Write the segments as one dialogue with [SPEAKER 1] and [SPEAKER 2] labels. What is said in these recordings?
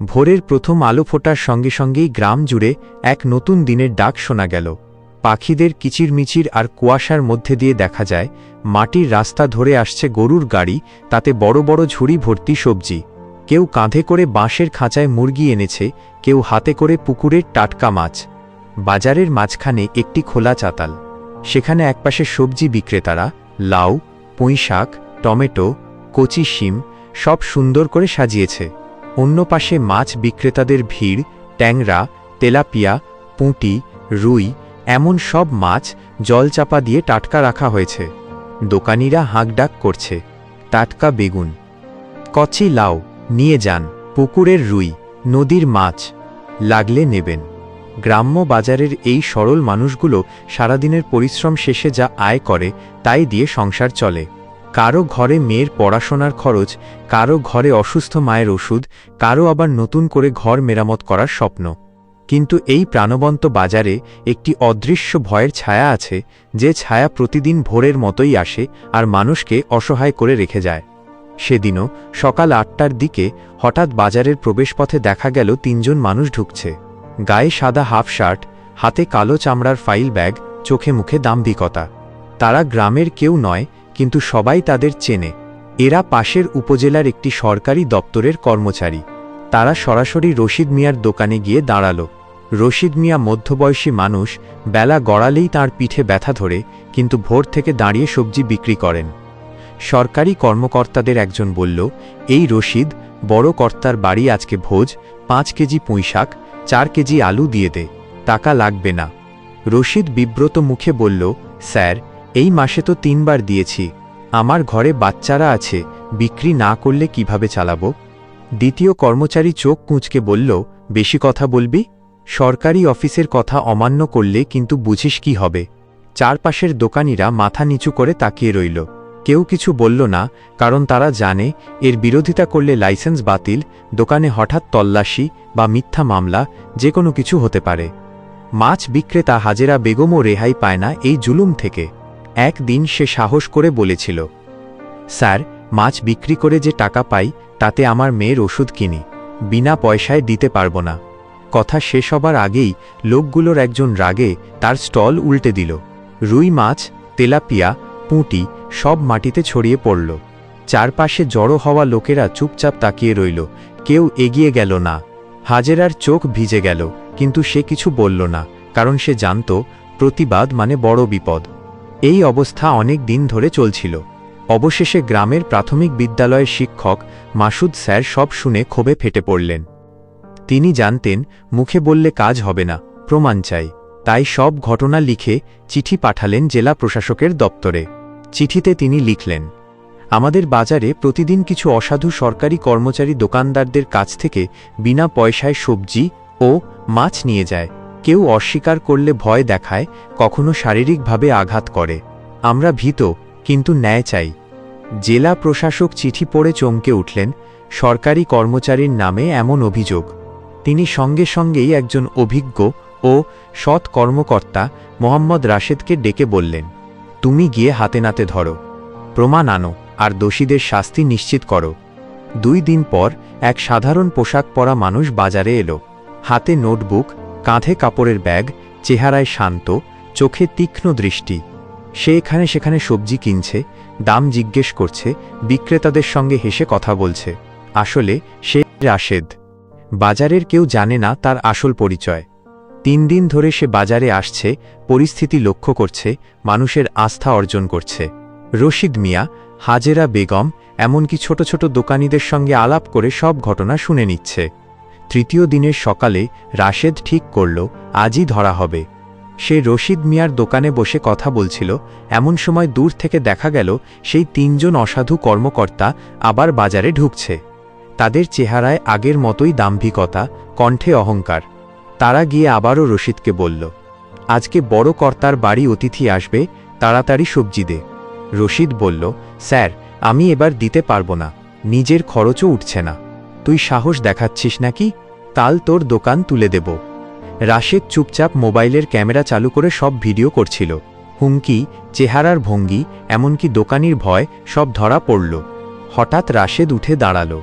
[SPEAKER 1] ভোরের প্রথম আলো ফোটার সঙ্গে সঙ্গেই গ্রাম জুড়ে এক নতুন দিনের ডাক শোনা গেল। পাখিদের কিচিরমিচির আর কুয়াশার মধ্যে দিয়ে দেখা যায়, মাটির রাস্তা ধরে আসছে গরুর গাড়ি, তাতে বড় বড় ঝুড়ি ভর্তি সবজি। কেউ কাঁধে করে বাঁশের খাঁচায় মুরগি এনেছে, কেউ হাতে করে পুকুরের টাটকা মাছ। বাজারের মাঝখানে একটি খোলা চাতাল। সেখানে একপাশে সবজি বিক্রেতারা, লাউ, পুঁইশাক, টমেটো, কচি শিম সব সুন্দর করে সাজিয়েছে। অন্য পাশে মাছ বিক্রেতাদের ভিড়, ট্যাংরা, তেলাপিয়া, পুঁটি, রুই, এমন সব মাছ জলচাপা দিয়ে টাটকা রাখা হয়েছে। দোকানিরা হাঁকডাক করছে, টাটকা বেগুন, কচি লাউ, নিয়ে যান, পুকুরের রুই, নদীর মাছ, লাগলে নেবেন। গ্রাম্য বাজারের এই সরল মানুষগুলো সারাদিনের পরিশ্রম শেষে যা আয় করে, তাই দিয়ে সংসার চলে। কারও ঘরে মেয়ের পড়াশোনার খরচ, কারও ঘরে অসুস্থ মায়ের ওষুধ, কারও আবার নতুন করে ঘর মেরামত করার স্বপ্ন। কিন্তু এই প্রাণবন্ত বাজারে একটি অদৃশ্য ভয়ের ছায়া আছে, যে ছায়া প্রতিদিন ভোরের মতোই আসে আর মানুষকে অসহায় করে রেখে যায়। সেদিনও সকাল আটটার দিকে হঠাৎ বাজারের প্রবেশপথে দেখা গেল তিনজন মানুষ ঢুকছে। গায়ে সাদা হাফ শার্ট, হাতে কালো চামড়ার ফাইল ব্যাগ, চোখে মুখে দাম্ভিকতা। তারা গ্রামের কেউ নয় কিন্তু সবাই তাদের চেনে। এরা পাশের উপজেলার একটি সরকারি দপ্তরের কর্মচারী। তারা সরাসরি রশিদ মিয়ার দোকানে গিয়ে দাঁড়াল। রশিদ মিয়া মধ্যবয়সী মানুষ, বেলা গড়ালেই তার পিঠে ব্যথা ধরে, কিন্তু ভোর থেকে দাঁড়িয়ে সবজি বিক্রি করেন। সরকারি কর্মকর্তাদের একজন বলল, এই রশিদ, বড় কর্তার বাড়ি আজকে ভোজ, পাঁচ কেজি পুঁইশাক চার কেজি আলু দিয়ে দে, টাকা লাগবে না। রশিদ বিব্রত মুখে বলল, স্যার এই মাসে তো তিনবার দিয়েছি। আমার ঘরে বাচ্চারা আছে, বিক্রি না করলে কীভাবে চালাব? দ্বিতীয় কর্মচারী চোখ কুঁচকে বলল, বেশি কথা বলবি? সরকারি অফিসের কথা অমান্য করলে কিন্তু বুঝিস কি হবে? চারপাশের দোকানিরা মাথা নিচু করে তাকিয়ে রইল। কেউ কিছু বলল না, কারণ তারা জানে, এর বিরোধিতা করলে লাইসেন্স বাতিল, দোকানে হঠাৎ তল্লাশি বা মিথ্যা মামলা যে কোনো কিছু হতে পারে। মাছ বিক্রেতা হাজেরা বেগমও রেহাই পায় না এই জুলুম থেকে। একদিন সে সাহস করে বলেছিল, স্যার, মাছ বিক্রি করে যে টাকা পাই, তাতে আমার মেয়ের ওষুধ কিনি, বিনা পয়সায় দিতে পারব না। কথা শেষ হবার আগেই লোকগুলোর একজন রাগে তার স্টল উল্টে দিল, রুই মাছ, তেলাপিয়া, পুঁটি সব মাটিতে ছড়িয়ে পড়ল। চারপাশে জড়ো হওয়া লোকেরা চুপচাপ তাকিয়ে রইল, কেউ এগিয়ে গেল না। হাজেরার চোখ ভিজে গেল, কিন্তু সে কিছু বলল না, কারণ সে জানত, প্রতিবাদ মানে বড় বিপদ। এই অবস্থা অনেক দিন ধরে চলছিল। অবশেষে গ্রামের প্রাথমিক বিদ্যালয়ের শিক্ষক মাসুদ স্যার সব শুনে ক্ষোভে ফেটে পড়লেন। তিনি জানতেন, মুখে বললে কাজ হবে না, প্রমাণ চাই। তাই সব ঘটনা লিখে চিঠি পাঠালেন জেলা প্রশাসকের দপ্তরে। চিঠিতে তিনি লিখলেন, আমাদের বাজারে প্রতিদিন কিছু অসাধু সরকারি কর্মচারী দোকানদারদের কাছ থেকে বিনা পয়সায় সবজি ও মাছ নিয়ে যায়। কেউ অস্বীকার করলে ভয় দেখায়, কখনো শারীরিকভাবে আঘাত করে। আমরা ভীত, কিন্তু ন্যায় চাই। জেলা প্রশাসক চিঠি পড়ে চমকে উঠলেন, সরকারি কর্মচারীর নামে এমন অভিযোগ। তিনি সঙ্গে সঙ্গেই একজন অভিজ্ঞ ও সৎ কর্মকর্তা মোহাম্মদ রাশেদকে ডেকে বললেন, তুমি গিয়ে হাতে নাতে ধরো। প্রমাণ আনো, আর দোষীদের শাস্তি নিশ্চিত করো। দুই দিন পর এক সাধারণ পোশাক পরা মানুষ বাজারে এলো। হাতে নোটবুক কাঁধে কাপড়ের ব্যাগ, চেহারায় শান্ত, চোখে তীক্ষ্ণ দৃষ্টি। সে এখানে সেখানে সবজি কিনছে, দাম জিজ্ঞেস করছে, বিক্রেতাদের সঙ্গে হেসে কথা বলছে। আসলে সে রাশেদ। বাজারের কেউ জানে না তার আসল পরিচয়। তিন দিন ধরে সে বাজারে আসছে, পরিস্থিতি লক্ষ্য করছে, মানুষের আস্থা অর্জন করছে। রশিদ মিয়া, হাজেরা বেগম, এমনকি ছোট ছোট দোকানিদের সঙ্গে আলাপ করে সব ঘটনা শুনে নিচ্ছে। তৃতীয় দিনের সকালে রাশেদ ঠিক করল, আজই ধরা হবে। সে রশিদ মিয়ার দোকানে বসে কথা বলছিল, এমন সময় দূর থেকে দেখা গেল, সেই তিনজন অসাধু কর্মকর্তা আবার বাজারে ঢুকছে। তাদের চেহারায় আগের মতোই দাম্ভিকতা, কণ্ঠে অহংকার। তারা গিয়ে আবারও রশিদকে বলল, আজকে বড় কর্তার বাড়ি অতিথি আসবে, তাড়াতাড়ি সবজি দে। রশিদ বলল, স্যার, আমি এবার দিতে পারব না, নিজের খরচও উঠছে না। তুই সাহস দেখাচ্ছিস নাকি? কাল তোর দোকান তুলে দেব। রাশেদ চুপচাপ মোবাইলের ক্যামেরা চালু করে সব ভিডিও করছিল। হুমকি, চেহারার ভঙ্গি, এমনকি দোকানির ভয়, সব ধরা পড়ল। হঠাৎ রাশেদ উঠে দাঁড়াল।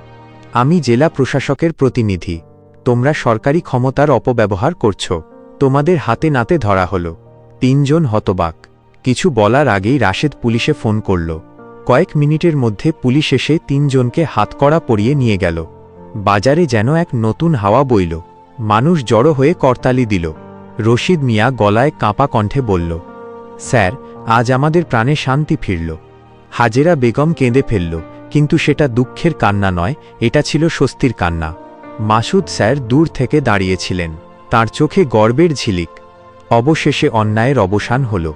[SPEAKER 1] আমি জেলা প্রশাসকের প্রতিনিধি। তোমরা সরকারি ক্ষমতার অপব্যবহার করছ। তোমাদের হাতে নাতে ধরা হলো। তিনজন হতবাক। কিছু বলার আগেই রাশেদ পুলিশে ফোন করল। কয়েক মিনিটের মধ্যে পুলিশ এসে তিনজনকে হাতকড়া পরিয়ে নিয়ে গেল। বাজারে যেন এক নতুন হাওয়া বইল। মানুষ জড়ো হয়ে করতালি দিল। রশিদ মিয়া গলায় কাঁপা কণ্ঠে বলল, স্যার, আজ আমাদের প্রাণে শান্তি ফিরল। হাজেরা বেগম কেঁদে ফেলল, কিন্তু সেটা দুঃখের কান্না নয়, এটা ছিল স্বস্তির কান্না। মাসুদ স্যার দূর থেকে দাঁড়িয়েছিলেন। তার চোখে গর্বের ঝিলিক। অবশেষে অন্যায়ের অবসান হল।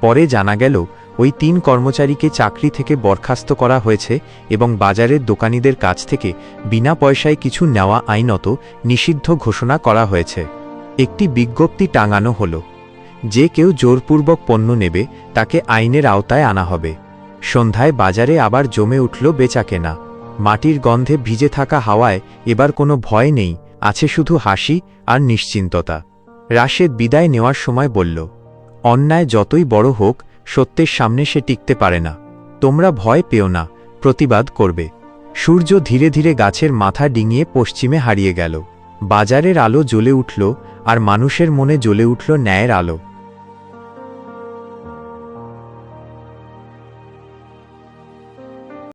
[SPEAKER 1] পরে জানা গেল ওই তিন কর্মচারীকে চাকরি থেকে বরখাস্ত করা হয়েছে এবং বাজারের দোকানীদের কাছ থেকে বিনা পয়সায় কিছু নেওয়া আইনত নিষিদ্ধ ঘোষণা করা হয়েছে। একটি বিজ্ঞপ্তি টাঙানো হল, যে কেউ জোরপূর্বক পণ্য নেবে, তাকে আইনের আওতায় আনা হবে। সন্ধ্যায় বাজারে আবার জমে উঠল বেচাকেনা। মাটির গন্ধে ভিজে থাকা হাওয়ায় এবার কোনো ভয় নেই, আছে শুধু হাসি আর নিশ্চিন্ততা। রাশেদ বিদায় নেওয়ার সময় বলল, অন্যায় যতই বড় হোক সত্যের সামনে সে টিকতে পারে না। তোমরা ভয় পেও না, প্রতিবাদ করবে। সূর্য ধীরে ধীরে গাছের মাথা ডিঙিয়ে পশ্চিমে হারিয়ে গেল। বাজারের আলো জ্বলে উঠল আর মানুষের মনে জ্বলে উঠল ন্যায়ের আলো।